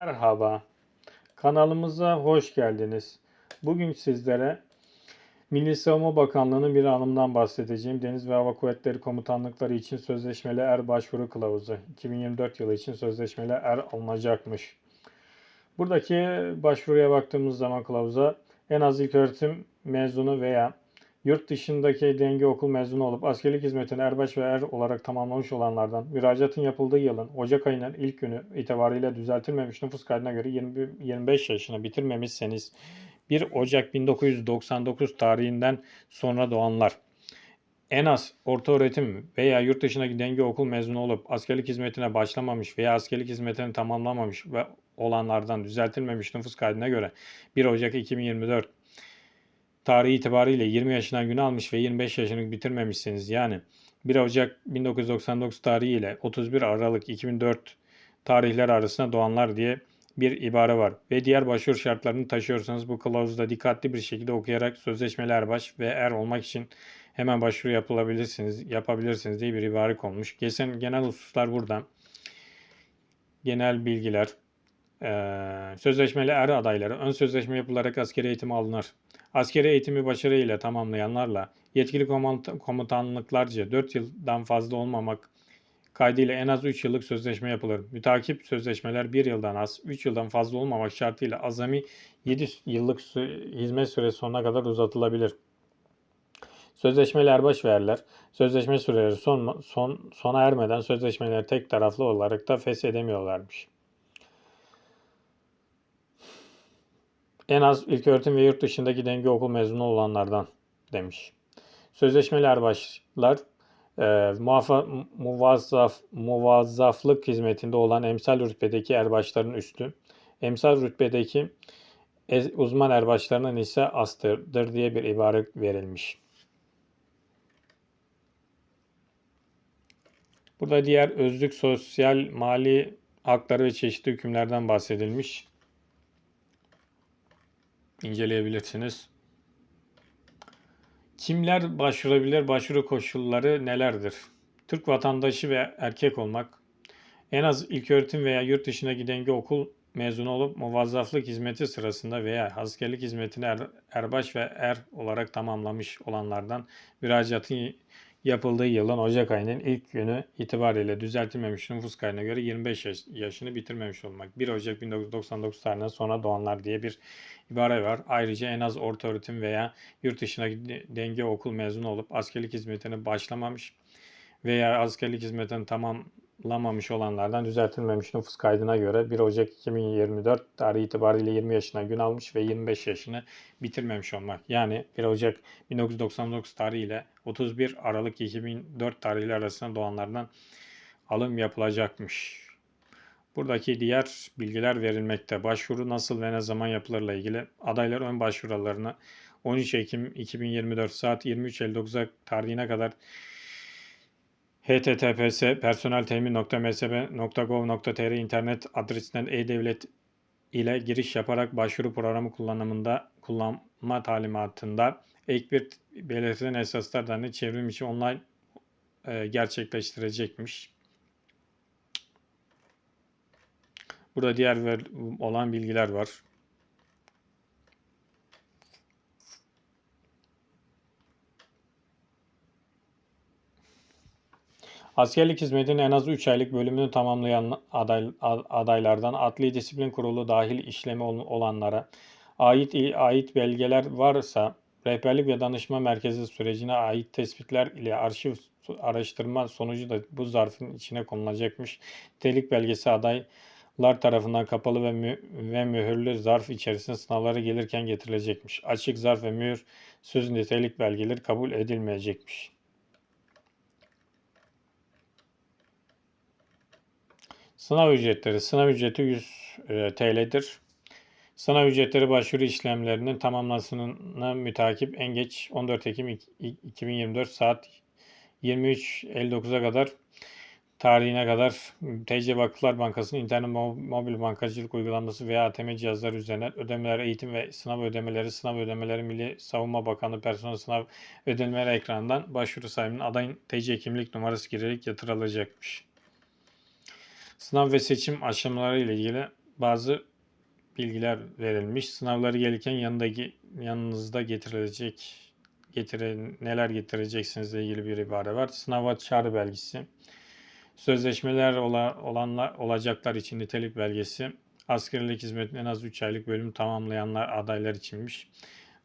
Merhaba, kanalımıza hoş geldiniz. Bugün sizlere Milli Savunma Bakanlığı'nın bir anımından bahsedeceğim. Deniz ve Hava Kuvvetleri Komutanlıkları için sözleşmeli er başvuru kılavuzu. 2024 yılı için sözleşmeli er alınacakmış. Buradaki başvuruya baktığımız zaman kılavuza en az ilköğretim mezunu veya yurt dışındaki denge okul mezunu olup askerlik hizmetini erbaş ve er olarak tamamlamış olanlardan müracaatın yapıldığı yılın Ocak ayının ilk günü itibariyle düzeltilmemiş nüfus kaydına göre 20, 25 yaşını bitirmemişseniz 1 Ocak 1999 tarihinden sonra doğanlar. En az orta öğretim veya yurt dışındaki denge okul mezunu olup askerlik hizmetine başlamamış veya askerlik hizmetini tamamlamamış ve olanlardan düzeltilmemiş nüfus kaydına göre 1 Ocak 2024 tarihi itibariyle 20 yaşından gün almış ve 25 yaşını bitirmemişsiniz. Yani 1 Ocak 1999 tarihi ile 31 Aralık 2004 tarihler arasında doğanlar diye bir ibare var. Ve diğer başvuru şartlarını taşıyorsanız bu kılavuzu da dikkatli bir şekilde okuyarak sözleşmeli erbaş ve er olmak için hemen başvuru yapılabilirsiniz, yapabilirsiniz diye bir ibare konmuş. Geçen genel hususlar burada. Genel bilgiler, ee, sözleşmeli er adayları ön sözleşme yapılarak askeri eğitime alınır. Askeri eğitimi başarıyla tamamlayanlarla yetkili komut- komutanlıklarca 4 yıldan fazla olmamak kaydıyla en az 3 yıllık sözleşme yapılır. Mütakip sözleşmeler 1 yıldan az, 3 yıldan fazla olmamak şartıyla azami 7 yıllık hizmet süresi sonuna kadar uzatılabilir. Sözleşmeli erbaş ve sözleşme süreleri son, son, sona ermeden sözleşmeleri tek taraflı olarak da feshedemiyorlarmış. En az ilköğretim ve yurt dışındaki denge okul mezunu olanlardan demiş. Sözleşmeli erbaşlar e, muafa, muvazzaf, muvazzaflık hizmetinde olan emsal rütbedeki erbaşların üstü, emsal rütbedeki ez- uzman erbaşlarının ise astıdır diye bir ibare verilmiş. Burada diğer özlük, sosyal, mali hakları ve çeşitli hükümlerden bahsedilmiş. İnceleyebilirsiniz. Kimler başvurabilir? Başvuru koşulları nelerdir? Türk vatandaşı ve erkek olmak, en az ilköğretim veya yurt dışına denge okul mezunu olup muvazzaflık hizmeti sırasında veya askerlik hizmetini er- erbaş ve er olarak tamamlamış olanlardan müracaatın yapıldığı yılın Ocak ayının ilk günü itibariyle düzeltilmemiş nüfus kaydına göre 25 yaş- yaşını bitirmemiş olmak. 1 Ocak 1999 tarihinden sonra doğanlar diye bir ibare var. Ayrıca en az orta öğretim veya yurt dışına denge okul mezunu olup askerlik hizmetine başlamamış veya askerlik hizmetini tamamlamamış olanlardan düzeltilmemiş nüfus kaydına göre 1 Ocak 2024 tarihi itibariyle 20 yaşına gün almış ve 25 yaşını bitirmemiş olmak. Yani 1 Ocak 1999 tarihi ile 31 Aralık 2004 tarihleri arasında doğanlardan alım yapılacakmış. Buradaki diğer bilgiler verilmekte. Başvuru nasıl ve ne zaman yapılırla ilgili adaylar ön başvurularını 13 Ekim 2024 saat 23.59'a tarihine kadar https personeltemin.msb.gov.tr internet adresinden e-devlet ile giriş yaparak başvuru programı kullanımında kullanma talimatında ek bir belirtilen esaslardan çevrim içi online e, gerçekleştirecekmiş. Burada diğer ver, olan bilgiler var. Askerlik hizmetinin en az 3 aylık bölümünü tamamlayan aday, adaylardan Adli Disiplin Kurulu dahil işlemi olanlara ait ait belgeler varsa rehberlik ve danışma merkezi sürecine ait tespitler ile arşiv araştırma sonucu da bu zarfın içine konulacakmış. Nitelik belgesi adaylar tarafından kapalı ve, mü ve mühürlü zarf içerisinde sınavlara gelirken getirilecekmiş. Açık zarf ve mühür söz nitelik belgeleri kabul edilmeyecekmiş. Sınav ücretleri. Sınav ücreti 100 e, TL'dir. Sınav ücretleri başvuru işlemlerinin tamamlanmasına mütakip en geç 14 Ekim 2024 saat 23.59'a kadar tarihine kadar TC Vakıflar Bankası'nın internet mobil bankacılık uygulaması veya ATM cihazları üzerinden ödemeler, eğitim ve sınav ödemeleri, sınav ödemeleri Milli Savunma Bakanlığı personel sınav ödemeleri ekranından başvuru sahibinin adayın TC kimlik numarası girerek yatırılacakmış. Sınav ve seçim aşamaları ile ilgili bazı bilgiler verilmiş. Sınavları gelirken yanındaki yanınızda getirilecek getire, neler getireceksinizle ilgili bir ibare var. Sınava çağrı belgesi. Sözleşmeler ola, olanlar olacaklar için nitelik belgesi. Askerlik hizmetinin en az 3 aylık bölüm tamamlayanlar adaylar içinmiş.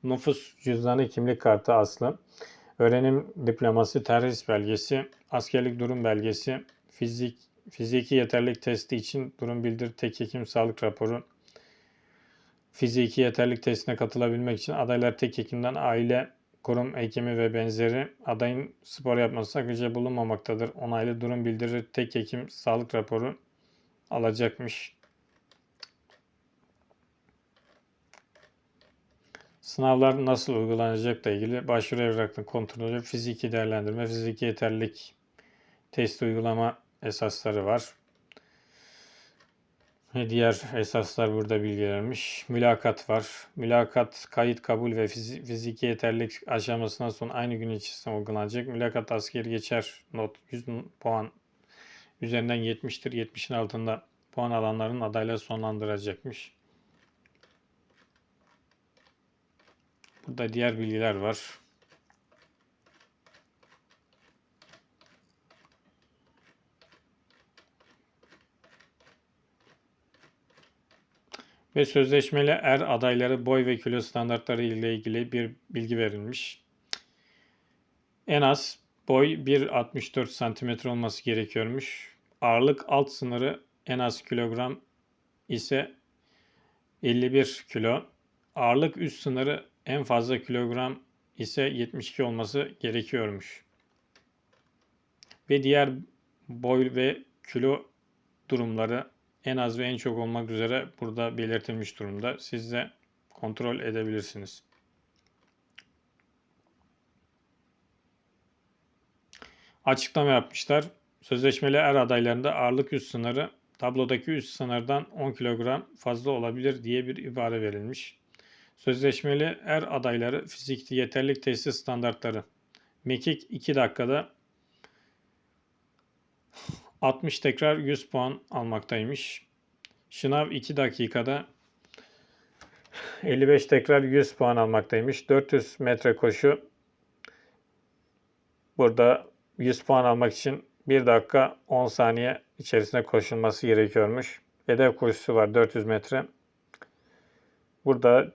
Nüfus cüzdanı kimlik kartı aslı. Öğrenim diploması terhis belgesi. Askerlik durum belgesi. Fizik fiziki yeterlilik testi için durum bildir tek hekim sağlık raporu. Fiziki yeterlilik testine katılabilmek için adaylar tek hekimden aile kurum hekimi ve benzeri adayın spor yapması sakınca bulunmamaktadır. Onaylı durum bildirir tek hekim sağlık raporu alacakmış. Sınavlar nasıl uygulanacakla ilgili başvuru evrakının kontrolü, fiziki değerlendirme, fiziki yeterlilik test uygulama esasları var. Diğer esaslar burada bilgilenmiş. Mülakat var. Mülakat, kayıt, kabul ve fizi- fiziki yeterlilik aşamasından sonra aynı gün içerisinde uygulanacak. Mülakat askeri geçer not 100 puan üzerinden 70'tir. 70'in altında puan alanların adayla sonlandıracakmış. Burada diğer bilgiler var. Ve sözleşmeli er adayları boy ve kilo standartları ile ilgili bir bilgi verilmiş. En az boy 1.64 cm olması gerekiyormuş. Ağırlık alt sınırı en az kilogram ise 51 kilo. Ağırlık üst sınırı en fazla kilogram ise 72 olması gerekiyormuş. Ve diğer boy ve kilo durumları en az ve en çok olmak üzere burada belirtilmiş durumda. Siz de kontrol edebilirsiniz. Açıklama yapmışlar. Sözleşmeli er adaylarında ağırlık üst sınırı tablodaki üst sınırdan 10 kilogram fazla olabilir diye bir ibare verilmiş. Sözleşmeli er adayları fizikte yeterlik testi standartları. Mekik 2 dakikada 60 tekrar 100 puan almaktaymış. Şınav 2 dakikada 55 tekrar 100 puan almaktaymış. 400 metre koşu burada 100 puan almak için 1 dakika 10 saniye içerisinde koşulması gerekiyormuş. Hedef koşusu var 400 metre. Burada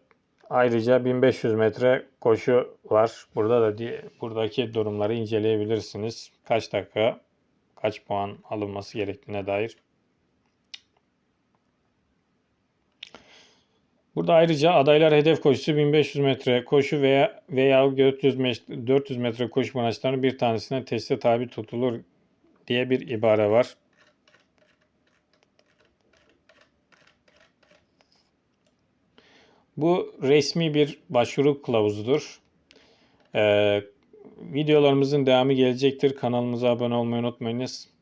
ayrıca 1500 metre koşu var. Burada da buradaki durumları inceleyebilirsiniz. Kaç dakika, kaç puan alınması gerektiğine dair. Burada ayrıca adaylar hedef koşusu 1500 metre koşu veya veya 400 metre, 400 metre koşu branşlarının bir tanesine teste tabi tutulur diye bir ibare var. Bu resmi bir başvuru kılavuzudur. Ee, videolarımızın devamı gelecektir. Kanalımıza abone olmayı unutmayınız.